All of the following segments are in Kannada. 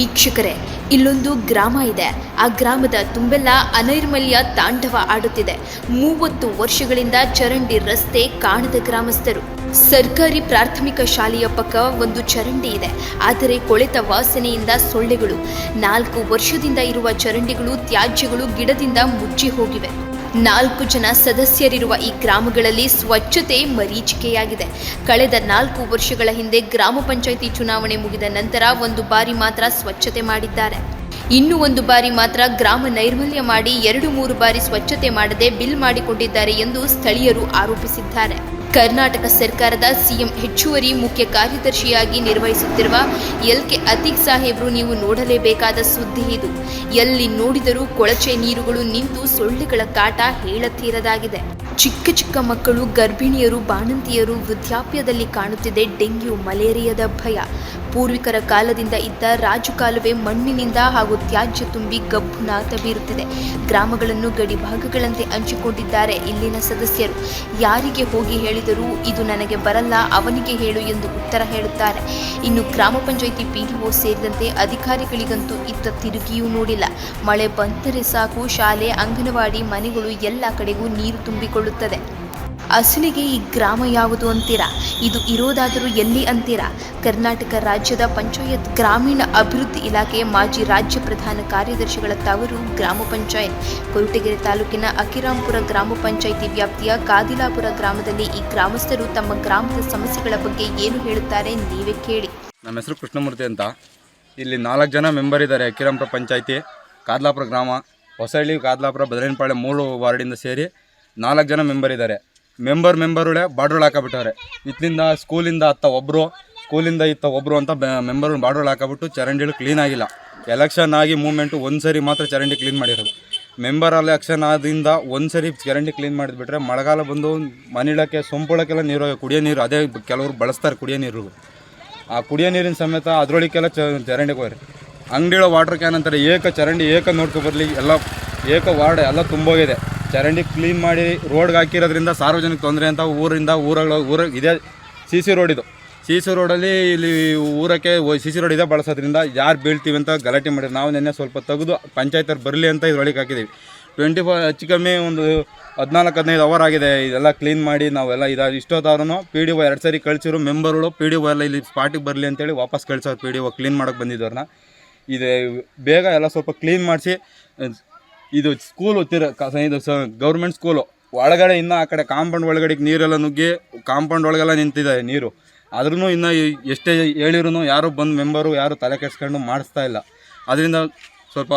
ವೀಕ್ಷಕರೇ, ಇಲ್ಲೊಂದು ಗ್ರಾಮ ಇದೆ. ಆ ಗ್ರಾಮದ ತುಂಬೆಲ್ಲ ಅನೈರ್ಮಲ್ಯ ತಾಂಡವ ಆಡುತ್ತಿದೆ. ಮೂವತ್ತು ವರ್ಷಗಳಿಂದ ಚರಂಡಿ ರಸ್ತೆ ಕಾಣದ ಗ್ರಾಮಸ್ಥರು. ಸರ್ಕಾರಿ ಪ್ರಾಥಮಿಕ ಶಾಲೆಯ ಪಕ್ಕ ಒಂದು ಚರಂಡಿ ಇದೆ. ಆದರೆ ಕೊಳೆತ ವಾಸನೆಯಿಂದ ಸೊಳ್ಳೆಗಳು. ನಾಲ್ಕು ವರ್ಷದಿಂದ ಇರುವ ಚರಂಡಿಗಳು ತ್ಯಾಜ್ಯಗಳು ಗಿಡದಿಂದ ಮುಚ್ಚಿ ಹೋಗಿವೆ. ನಾಲ್ಕು ಜನ ಸದಸ್ಯರಿರುವ ಈ ಗ್ರಾಮಗಳಲ್ಲಿ ಸ್ವಚ್ಛತೆ ಮರೀಚಿಕೆಯಾಗಿದೆ. ಕಳೆದ ನಾಲ್ಕು ವರ್ಷಗಳ ಹಿಂದೆ ಗ್ರಾಮ ಪಂಚಾಯಿತಿ ಚುನಾವಣೆ ಮುಗಿದ ನಂತರ ಒಂದು ಬಾರಿ ಮಾತ್ರ ಸ್ವಚ್ಛತೆ ಮಾಡಿದ್ದಾರೆ. ಇನ್ನು ಒಂದು ಬಾರಿ ಮಾತ್ರ ಗ್ರಾಮ ನೈರ್ಮಲ್ಯ ಮಾಡಿ ಎರಡು ಮೂರು ಬಾರಿ ಸ್ವಚ್ಛತೆ ಮಾಡದೆ ಬಿಲ್ ಮಾಡಿಕೊಂಡಿದ್ದಾರೆ ಎಂದು ಸ್ಥಳೀಯರು ಆರೋಪಿಸಿದ್ದಾರೆ. ಕರ್ನಾಟಕ ಸರ್ಕಾರದ ಸಿಎಂ ಹೆಚ್ಚುವರಿ ಮುಖ್ಯ ಕಾರ್ಯದರ್ಶಿಯಾಗಿ ನಿರ್ವಹಿಸುತ್ತಿರುವ ಎಲ್ ಕೆ ಅತೀಕ್ ಸಾಹೇಬ್ರು ನೀವು ನೋಡಲೇಬೇಕಾದ ಸುದ್ದಿ ಇದು. ಎಲ್ಲಿ ನೋಡಿದರೂ ಕೊಳಚೆ ನೀರುಗಳು ನಿಂತು ಸೊಳ್ಳೆಗಳ ಕಾಟ ಹೇಳತೀರದಾಗಿದೆ. ಚಿಕ್ಕ ಚಿಕ್ಕ ಮಕ್ಕಳು, ಗರ್ಭಿಣಿಯರು, ಬಾಣಂತಿಯರು ವೃದ್ಧಾಪ್ಯದಲ್ಲಿ ಕಾಣುತ್ತಿದೆ ಡೆಂಗ್ಯೂ, ಮಲೇರಿಯಾದ ಭಯ. ಪೂರ್ವಿಕರ ಕಾಲದಿಂದ ಇದ್ದ ರಾಜುಕಾಲುವೆ ಮಣ್ಣಿನಿಂದ ಹಾಗೂ ತ್ಯಾಜ್ಯ ತುಂಬಿ ಗಬ್ಬು ನಾತ ಬೀರುತ್ತಿದೆ. ಗ್ರಾಮಗಳನ್ನು ಗಡಿ ಭಾಗಗಳಂತೆ ಹಂಚಿಕೊಂಡಿದ್ದಾರೆ ಇಲ್ಲಿನ ಸದಸ್ಯರು. ಯಾರಿಗೆ ಹೋಗಿ ಹೇಳಿದರೂ ಇದು ನನಗೆ ಬರಲ್ಲ, ಅವನಿಗೆ ಹೇಳು ಎಂದು ಉತ್ತರ ಹೇಳುತ್ತಾರೆ. ಇನ್ನು ಗ್ರಾಮ ಪಂಚಾಯಿತಿ ಪಿಡಿಒ ಸೇರಿದಂತೆ ಅಧಿಕಾರಿಗಳಿಗಂತೂ ಇತ್ತ ತಿರುಗಿಯೂ ನೋಡಿಲ್ಲ. ಮಳೆ ಬಂದರೆ ಸಾಕು, ಶಾಲೆ, ಅಂಗನವಾಡಿ, ಮನೆಗಳು ಎಲ್ಲ ಕಡೆಗೂ ನೀರು ತುಂಬಿಕೊಳ್ಳುತ್ತದೆ ಅಸಲಿಗೆ ಈ ಗ್ರಾಮ ಯಾವುದು ಅಂತೀರಾ? ಇದು ಇರೋದಾದರೂ ಎಲ್ಲಿ ಅಂತೀರಾ? ಕರ್ನಾಟಕ ರಾಜ್ಯದ ಪಂಚಾಯತ್ ಗ್ರಾಮೀಣ ಅಭಿವೃದ್ಧಿ ಇಲಾಖೆ ಮಾಜಿ ರಾಜ್ಯ ಪ್ರಧಾನ ಕಾರ್ಯದರ್ಶಿಗಳ ತವರು ಗ್ರಾಮ ಪಂಚಾಯತ್. ಕೊರಟಗೆರೆ ತಾಲೂಕಿನ ಅಕಿರಾಂಪುರ ಗ್ರಾಮ ಪಂಚಾಯಿತಿ ವ್ಯಾಪ್ತಿಯ ಕಾದಿಲಾಪುರ ಗ್ರಾಮದಲ್ಲಿ ಈ ಗ್ರಾಮಸ್ಥರು ತಮ್ಮ ಗ್ರಾಮದ ಸಮಸ್ಯೆಗಳ ಬಗ್ಗೆ ಏನು ಹೇಳುತ್ತಾರೆ ನೀವೇ ಕೇಳಿ. ನಮ್ಮ ಹೆಸರು ಕೃಷ್ಣಮೂರ್ತಿ ಅಂತ. ಇಲ್ಲಿ ನಾಲ್ಕು ಜನ ಮೆಂಬರ್ ಇದ್ದಾರೆ ಅಕಿರಾಂಪುರ ಪಂಚಾಯಿತಿ, ಕಾದಲಾಪುರ ಗ್ರಾಮ ಹೊಸಹಳ್ಳಿ ಕಾದ್ಲಾಪುರ, ಬದರಿನಪಾಳ್ಯ ಮೂರು ವಾರ್ಡಿಂದ ಸೇರಿ. ನಾಲ್ಕು ಜನ ಮೆಂಬರ್ ಇದ್ದಾರೆ ಮೆಂಬರ್ ಮೆಂಬರುಗಳೇ ಬಾಡ್ರೋಳು ಹಾಕಬಿಟ್ಟವ್ರೆ. ಇತ್ತಿಂದ ಸ್ಕೂಲಿಂದ ಅತ್ತ ಒಬ್ಬರು ಸ್ಕೂಲಿಂದ ಇತ್ತ ಒಬ್ಬರು ಅಂತ ಮೆಂಬರ್ ಬಾಡ್ರೋಳು ಹಾಕಬಿಟ್ಟು ಚರಂಡಿಗಳು ಕ್ಲೀನ್ ಆಗಿಲ್ಲ. ಎಲೆಕ್ಷನ್ ಆಗಿ ಮೂಮೆಂಟು ಒಂದು ಸರಿ ಮಾತ್ರ ಚರಂಡಿ ಕ್ಲೀನ್ ಮಾಡಿರೋದು. ಮೆಂಬರ್ ಎಲೆಕ್ಷನ್ ಆದಿಂದ ಒಂದು ಸರಿ ಚರಂಡಿ ಕ್ಲೀನ್ ಮಾಡಿದ್ಬಿಟ್ರೆ ಮಳೆಗಾಲ ಬಂದು ಮನಿಳಕ್ಕೆ ಸೊಂಪುಳಕ್ಕೆಲ್ಲ ನೀರು, ಕುಡಿಯೋ ನೀರು ಅದೇ ಕೆಲವರು ಬಳಸ್ತಾರೆ ಕುಡಿಯೋ ನೀರು. ಆ ಕುಡಿಯೋ ನೀರಿನ ಸಮೇತ ಅದರೊಳಗೆಲ್ಲ ಚ, ಚರಂಡಿಗೆ ಹೋಗ್ರಿ ಅಂಗಡಿಗಳ ವಾಟರ್ ಕ್ಯಾನ್ ಅಂತಾರೆ. ಏಕ ಚರಂಡಿ, ಏಕ ನೋಡ್ಕೊಬರ್ಲಿ ಎಲ್ಲ, ಏಕ ವಾರ್ಡ್ ಎಲ್ಲ ತುಂಬೋಗಿದೆ. ಚರಂಡಿ ಕ್ಲೀನ್ ಮಾಡಿ ರೋಡ್ಗೆ ಹಾಕಿರೋದ್ರಿಂದ ಸಾರ್ವಜನಿಕ ತೊಂದರೆ ಅಂತ ಊರಿಂದ ಊರಗಳ ಊರ ಇದೇ. ಸಿ ಸಿ ರೋಡ್ ಇದು. ಸಿ ಸಿ ರೋಡಲ್ಲಿ ಇಲ್ಲಿ ಊರಕ್ಕೆ ಸಿ ಸಿ ರೋಡ್ ಇದೆ ಬಳಸೋದ್ರಿಂದ ಯಾರು ಬೀಳ್ತೀವಿ ಅಂತ ಗಲಾಟೆ ಮಾಡಿದ್ರು. ನಾವು ನಿನ್ನೆ ಸ್ವಲ್ಪ ತೆಗೆದು ಪಂಚಾಯತರು ಬರಲಿ ಅಂತ ಇದ್ರೊಳಗೆ ಹಾಕಿದ್ದೀವಿ. ಟ್ವೆಂಟಿ ಫೋರ್ ಹೆಚ್ಚು ಕಮ್ಮಿ ಒಂದು ಹದಿನಾಲ್ಕು, ಹದಿನೈದು ಅವರ್ ಆಗಿದೆ. ಇದೆಲ್ಲ ಕ್ಲೀನ್ ಮಾಡಿ ನಾವೆಲ್ಲ ಇದು ಇಷ್ಟೊತ್ತಾದ್ರೂ ಪಿ ಡಿ ಒ ಎರಡು ಸರಿ ಕಳಿಸಿರು. ಮೆಂಬರ್ಗಳು ಪಿ ಡಿ ಒ ಎಲ್ಲ ಇಲ್ಲಿ ಸ್ಪಾಟಿಗೆ ಬರಲಿ ಅಂತೇಳಿ ವಾಪಸ್ ಕಳ್ಸೋರು ಪಿ ಡಿ ಒ ಕ್ಲೀನ್ ಮಾಡೋಕ್ಕೆ ಬಂದಿದ್ದವ್ರನ್ನ. ಇದು, ಬೇಗ ಎಲ್ಲ ಸ್ವಲ್ಪ ಕ್ಲೀನ್ ಮಾಡಿಸಿ ಇದು ಸ್ಕೂಲು ತಿರ ಇದು ಸ ಗೌರ್ಮೆಂಟ್ ಸ್ಕೂಲು ಒಳಗಡೆ ಇನ್ನೂ ಆ ಕಡೆ ಕಾಂಪೌಂಡ್ ಒಳಗಡೆಗೆ ನೀರೆಲ್ಲ ನುಗ್ಗಿ ಕಾಂಪೌಂಡ್ ಒಳಗೆಲ್ಲ ನಿಂತಿದೆ ನೀರು. ಆದ್ರೂ ಇನ್ನೂ ಎಷ್ಟೇ ಹೇಳಿರೂ ಯಾರು ಬಂದು ಮೆಂಬರು ಯಾರು ತಲೆ ಕೆಡಿಸ್ಕೊಂಡು ಮಾಡಿಸ್ತಾ ಇಲ್ಲ. ಅದರಿಂದ ಸ್ವಲ್ಪ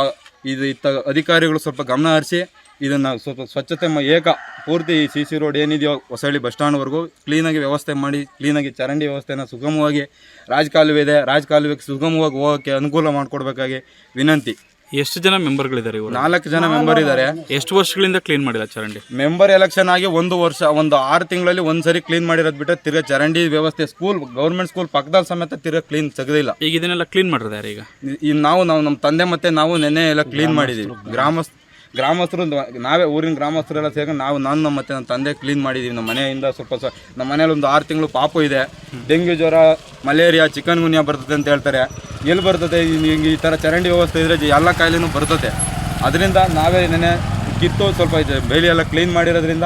ಇದು ಇತ್ತ ಅಧಿಕಾರಿಗಳು ಸ್ವಲ್ಪ ಗಮನ ಹರಿಸಿ ಇದನ್ನು ಸ್ವಲ್ಪ ಸ್ವಚ್ಛತೆ ಏಕ ಪೂರ್ತಿ ಸಿ ಸಿ ರೋಡ್ ಏನಿದೆಯೋ ಹೊಸಳ್ಳಿ ಬಸ್ ಸ್ಟ್ಯಾಂಡ್ವರೆಗೂ ಕ್ಲೀನಾಗಿ ವ್ಯವಸ್ಥೆ ಮಾಡಿ ಕ್ಲೀನಾಗಿ ಚರಂಡಿ ವ್ಯವಸ್ಥೆನ ಸುಗಮವಾಗಿ ರಾಜಕಾಲುವೆ ಇದೆ, ರಾಜಕಾಲುವೆಗೆ ಸುಗಮವಾಗಿ ಹೋಗೋಕ್ಕೆ ಅನುಕೂಲ ಮಾಡಿಕೊಡ್ಬೇಕಾಗಿ ವಿನಂತಿ. ಎಷ್ಟು ಜನ ಮೆಂಬರ್ಗಳಿದ್ದಾರೆ ಇವರು ನಾಲ್ಕು ಜನ ಮೆಂಬರ್ ಇದ್ದಾರೆ. ಎಷ್ಟು ವರ್ಷಗಳಿಂದ ಕ್ಲೀನ್ ಮಾಡಿಲ್ಲ ಚರಂಡಿ? ಮೆಂಬರ್ ಎಲೆಕ್ಷನ್ ಆಗಿ ಒಂದು ವರ್ಷ ಒಂದು ಆರು ತಿಂಗಳಲ್ಲಿ ಒಂದು ಸರಿ ಕ್ಲೀನ್ ಮಾಡಿರೋದು ಬಿಟ್ಟರೆ ತಿರ್ಗಾ ಚರಂಡಿ ವ್ಯವಸ್ಥೆ ಸ್ಕೂಲ್ ಗೌರ್ಮೆಂಟ್ ಸ್ಕೂಲ್ ಪಕ್ಕದಲ್ಲಿ ಸಮೇತ ತಿರ್ಗ ಕ್ಲೀನ್ ತೆಗೆದಿಲ್ಲ. ಈಗ ಇದನ್ನೆಲ್ಲ ಕ್ಲೀನ್ ಮಾಡಿದ್ರೆ ಈಗ? ಈಗ ನಾವು ನಾವು ನಮ್ಮ ತಂದೆ ಮತ್ತೆ ನಾವು ನೆನ್ನೆ ಎಲ್ಲ ಕ್ಲೀನ್ ಮಾಡಿದ್ದೀವಿ ಗ್ರಾಮಸ್ ಗ್ರಾಮಸ್ಥರು ನಾವೇ ಊರಿನ ಗ್ರಾಮಸ್ಥರೆಲ್ಲ ಸೇರ್ಕೊಂಡು ನಾವು ನಾನು ನಮ್ಮ ಮತ್ತೆ ನಮ್ಮ ತಂದೆ ಕ್ಲೀನ್ ಮಾಡಿದ್ದೀವಿ ನಮ್ಮ ಮನೆಯಿಂದ ಸ್ವಲ್ಪ ಸ್ವ ನಮ್ಮ ಮನೇಲಿ ಒಂದು ಆರು ತಿಂಗಳು ಪಾಪು ಇದೆ. ಡೆಂಗ್ಯೂ ಜ್ವರ ಮಲೇರಿಯಾ ಚಿಕನ್ ಗುನ್ಯಾ ಬರ್ತದೆ ಅಂತ ಹೇಳ್ತಾರೆ. ಎಲ್ಲಿ ಬರ್ತದೆ? ಈ- ಥರ ಚರಂಡಿ ವ್ಯವಸ್ಥೆ ಇದ್ರೆ ಎಲ್ಲ ಕಾಯಿಲೆನೂ ಬರ್ತದೆ. ಅದರಿಂದ ನಾವೇ ನೆನೆ ಕಿತ್ತು ಸ್ವಲ್ಪ ಬೇಲಿ ಎಲ್ಲ ಕ್ಲೀನ್ ಮಾಡಿರೋದ್ರಿಂದ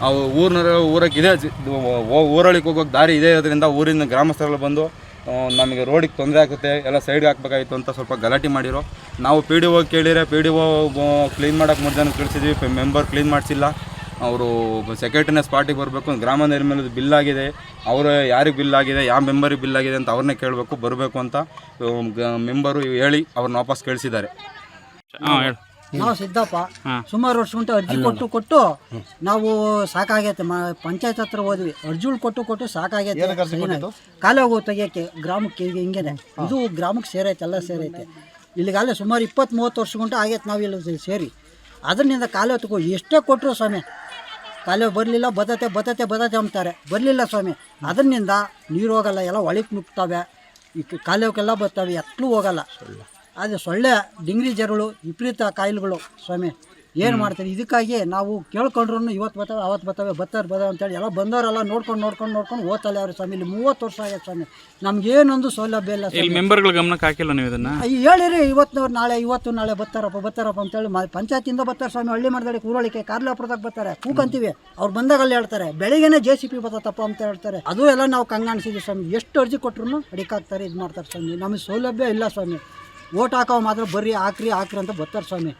ಅವು ಊರಿನ ಊರಕ್ಕೆ ಇದೆ ಊರೊಳಗೆ ಹೋಗೋಕೆ ದಾರಿ ಇದೆ ಇರೋದ್ರಿಂದ ಊರಿನ ಗ್ರಾಮಸ್ಥರೆಲ್ಲ ಬಂದು ನಮಗೆ ರೋಡಿಗೆ ತೊಂದರೆ ಆಗುತ್ತೆ, ಎಲ್ಲ ಸೈಡ್ಗೆ ಹಾಕ್ಬೇಕಾಗಿತ್ತು ಅಂತ ಸ್ವಲ್ಪ ಗಲಾಟೆ ಮಾಡಿರೋ. ನಾವು ಪಿ ಡಿ ಒ ಕೇಳಿದ್ರೆ ಪಿ ಡಿ ಓ ಕ್ಲೀನ್ ಮಾಡೋಕೆ ಮೂರು ಜನ ಕಳಿಸಿದ್ವಿ ಮೆಂಬರ್ ಕ್ಲೀನ್ ಮಾಡಿಸಿಲ್ಲ. ಅವರು ಸೆಕ್ರೆಟರಿನ ಸ್ಪಾಟಿಗೆ ಬರಬೇಕು ಗ್ರಾಮ ನಿರ್ಮಲದ ಬಿಲ್ ಆಗಿದೆ ಅವರು ಯಾರಿಗೆ ಬಿಲ್ ಆಗಿದೆ ಯಾವ ಮೆಂಬರಿಗೆ ಬಿಲ್ ಆಗಿದೆ ಅಂತ ಅವ್ರನ್ನೇ ಕೇಳಬೇಕು ಬರಬೇಕು ಅಂತ ಮೆಂಬರು ಹೇಳಿ ಅವ್ರನ್ನ ವಾಪಸ್ ಕಳಿಸಿದ್ದಾರೆ. ಹಾಂ ಹೇಳಿ. ನಾವು ಸಿದ್ದಪ್ಪ ಸುಮಾರು ವರ್ಷ ಗಂಟೆ ಅರ್ಜಿ ಕೊಟ್ಟು ಕೊಟ್ಟು ನಾವು ಸಾಕಾಗೈತೆ ಮ ಪಂಚಾಯತ್ ಹತ್ರ ಹೋದ್ವಿ. ಅರ್ಜಿಗಳು ಕೊಟ್ಟು ಕೊಟ್ಟು ಸಾಕಾಗೈತೆ. ಹೋಗೋ ತೆಗಿಯಕ್ಕೆ ಗ್ರಾಮಕ್ಕೆ ಈಗ ಹಿಂಗೇನೆ. ಇದು ಗ್ರಾಮಕ್ಕೆ ಸೇರೈತೆ ಎಲ್ಲ ಸೇರೈತೆ. ಇಲ್ಲಿಗಾಗಲೇ ಸುಮಾರು ಇಪ್ಪತ್ತು ಮೂವತ್ತು ವರ್ಷ ಗಂಟೆ ಆಗೈತೆ ನಾವು ಇಲ್ಲಿ ಸೇರಿ. ಅದರಿಂದ ಕಾಲೇ ಹೊತ್ಕೊ ಎಷ್ಟೇ ಕೊಟ್ಟರು ಸ್ವಾಮಿ ಕಾಲೇ ಬರಲಿಲ್ಲ ಬದತೆ ಬದತೆ ಬದತೆ ಅಂಬ್ತಾರೆ. ಬರಲಿಲ್ಲ ಸ್ವಾಮಿ. ಅದರಿಂದ ನೀರು ಹೋಗಲ್ಲ ಎಲ್ಲ ಒಳಕ್ಕೆ ನುಗ್ತವೆ ಈ ಕಾಲುವೆಗೆಲ್ಲ ಬರ್ತವೆ ಎತ್ತಲೂ ಹೋಗಲ್ಲ. ಅದು ಸೊಳ್ಳೆ ಡಿಂಗ್ರಿ ಜರುಳು ವಿಪರೀತ ಕಾಯಿಲೆಗಳು ಸ್ವಾಮಿ. ಏನು ಮಾಡ್ತಾರೆ ಇದಕ್ಕಾಗಿ ನಾವು ಕೇಳ್ಕೊಂಡ್ರು ಇವತ್ತು ಬರ್ತಾವೆ ಅವತ್ತು ಬರ್ತವೆ ಬರ್ತಾರೆ ಬದ ಅಂತೇಳಿ ಎಲ್ಲ ಬಂದವರೆಲ್ಲ ನೋಡ್ಕೊಂಡು ನೋಡ್ಕೊಂಡು ನೋಡ್ಕೊಂಡು ಓದ್ತಲ್ಲ ಅವ್ರ ಸ್ವಾಮಿ. ಇಲ್ಲಿ ಮೂವತ್ತು ವರ್ಷ ಆಗ್ಯದ ಸ್ವಾಮಿ. ನಮ್ಗೇನೊಂದು ಸೌಲಭ್ಯ ಇಲ್ಲ ಇಲ್ಲಿ ಸ್ವಾಮಿ. ಮೆಂಬರ್ಗಳ ಗಮನಕ್ಕೆ ಹಾಕಿಲ್ಲ ನೀವು ಇದನ್ನು? ಹೇಳಿರಿ ಇವತ್ತು ನಾಳೆ ಇವತ್ತು ನಾಳೆ ಬರ್ತಾರಪ್ಪ ಬರ್ತಾರಪ್ಪ ಅಂತೇಳಿ ಮ ಪಂಚಾಯತಿಂದ ಬರ್ತಾರೆ ಸ್ವಾಮಿ ಹಳ್ಳಿ ಮದ್ದಲ್ಲಿ ಕೂರೋಳಿಕೆ ಕಾರ್ಲಾಪುರದಾಗ ಬರ್ತಾರೆ. ಕೂಕಂತೀವಿ. ಅವ್ರು ಬಂದಾಗ ಅಲ್ಲಿ ಹೇಳ್ತಾರೆ ಬೆಳಿಗ್ಗೆನೇ ಜೆ ಸಿ ಪಿ ಬರ್ತಪ್ಪ ಅಂತ ಹೇಳ್ತಾರೆ. ಅದು ಎಲ್ಲ ನಾವು ಕಂಗಾಣಿಸಿದ್ವಿ ಸ್ವಾಮಿ. ಎಷ್ಟು ಅರ್ಜಿ ಕೊಟ್ರು ಅಡಿಕಾಗ್ತಾರೆ ಇದು ಮಾಡ್ತಾರೆ ಸ್ವಾಮಿ. ನಮಗೆ ಸೌಲಭ್ಯ ಇಲ್ಲ ಸ್ವಾಮಿ. ಓಟ್ ಹಾಕೋ ಮಾತ್ರ ಬರ್ರಿ ಹಾಕ್ರಿ ಹಾಕ್ರಿ ಅಂತ ಬರ್ತಾರೆ ಸ್ವಾಮಿ.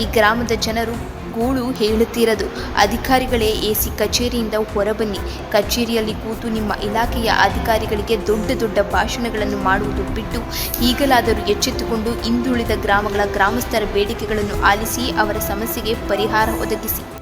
ಈ ಗ್ರಾಮದ ಜನರು ಗೂಳು ಹೇಳುತ್ತಿರದು. ಅಧಿಕಾರಿಗಳೇ ಎಸಿ ಕಚೇರಿಯಿಂದ ಹೊರಬನ್ನಿ. ಕಚೇರಿಯಲ್ಲಿ ಕೂತು ನಿಮ್ಮ ಇಲಾಖೆಯ ಅಧಿಕಾರಿಗಳಿಗೆ ದೊಡ್ಡ ದೊಡ್ಡ ಭಾಷಣಗಳನ್ನು ಮಾಡುವುದು ಬಿಟ್ಟು ಈಗಲಾದರೂ ಎಚ್ಚೆತ್ತುಕೊಂಡು ಹಿಂದುಳಿದ ಗ್ರಾಮಗಳ ಗ್ರಾಮಸ್ಥರ ಬೇಡಿಕೆಗಳನ್ನು ಆಲಿಸಿ ಅವರ ಸಮಸ್ಯೆಗೆ ಪರಿಹಾರ ಒದಗಿಸಿ.